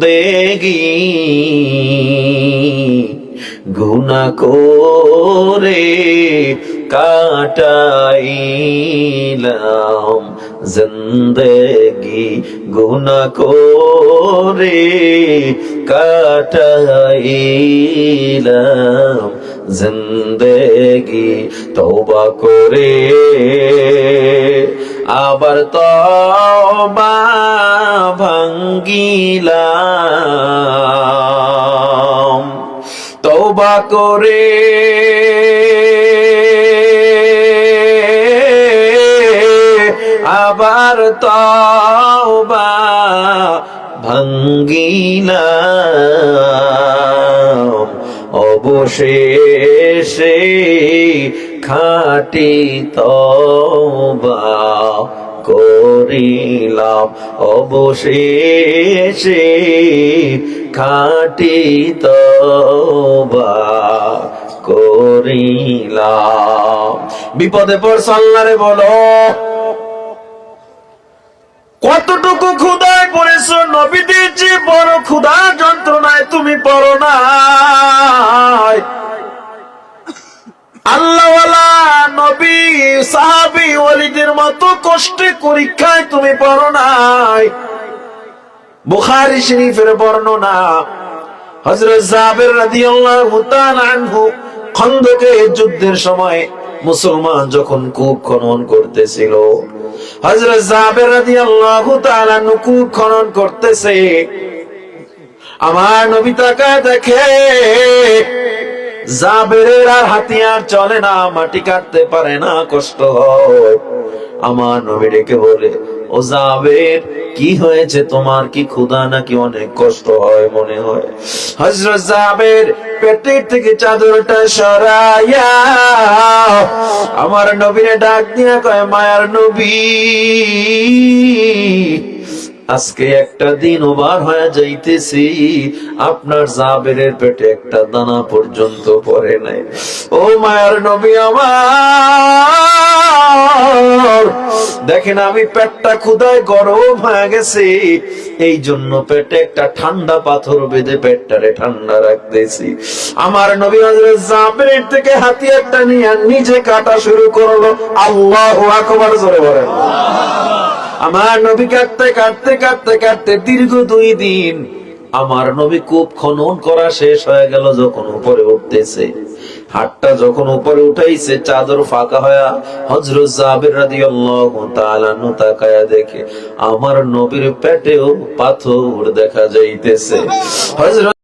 দেগি গুনা করে কাটাইলাম জিন্দগি গুনা করে কাটাইলাম জিন্দগি তওবা করে আবার তবা ভাঙ্গিলাম। তওবা করে আবার তওবা ভাঙ্গিলাম। অবশেষে খাটি তবা করিলাম। অবশেষে খাটি তবা করিলাম। বিপদে পড়ছ আল্লাহরে বলো, কতটুকু ক্ষুদায় পড়েছ নবীদের যে বড় ক্ষুধা যন্ত্রণায় তুমি পড়ো নাই। আল্লাহওয়ালা নবী, সাহাবি ওলিদের মতো কষ্টে পরীক্ষায় তুমি নাই। বুখারি শরীফের বর্ণনা, হযরত রাদিয়াল্লাহু তাআলা আনহু যুদ্ধের সময় মুসলমান যখন কূপ খনন করতেছিল, হযরত জাবের রাদিয়াল্লাহু তাআলা কূপ খনন করতেছে। আমার নবী তাকায় দেখে জাবেরের আর হাতিয়ার চলে না, মাটি কাটতে পারে না কষ্ট। আমার নবী ডেকে বলে, ও জাবের, কি হয়েছে? তোমার কি ক্ষুধা নাকি অনেক কষ্ট হয় মনে হয়? হজরত জাবের পেটের থেকে চাদরটা সরাইয়া আমার নবীরে ডাক দিয়া কয়, মায়ার নবী আজকে একটা দিন ওবার হয়ে যাইতেছি। আপনার জাবেরের পেটে একটা দানা পর্যন্ত পড়ে নাই। ও মায়ার নবী আমার, দেখেন আমি পেটটা ক্ষুদায় গরম হয়ে গেছে। এই জন্য পেটে একটা ঠান্ডা পাথর বেঁধে পেটটারে ঠান্ডা রাখতেছি। আমার নবী হযরত জাবেরের থেকে হাতিয়ারটা নিয়ে নিজে কাটা শুরু করল। আল্লাহু আকবার, জোরে বলেন। আমার নবী কাটতে কাটতে কাটতে কাটতে দীর্ঘ দুই দিন আমার নবী কূপ খনন করা শেষ হয়ে গেল যখন উপরে উঠতেছে। হাতটা যখন উপরে উঠাইছে, চাদর ফাঁকা হয়ে হজরত জাবির রাদিয়াল্লাহু তাআলা তাকায়া দেখে আমার নবীর পেটেও পাথর দেখা যাইতেছে। হযরত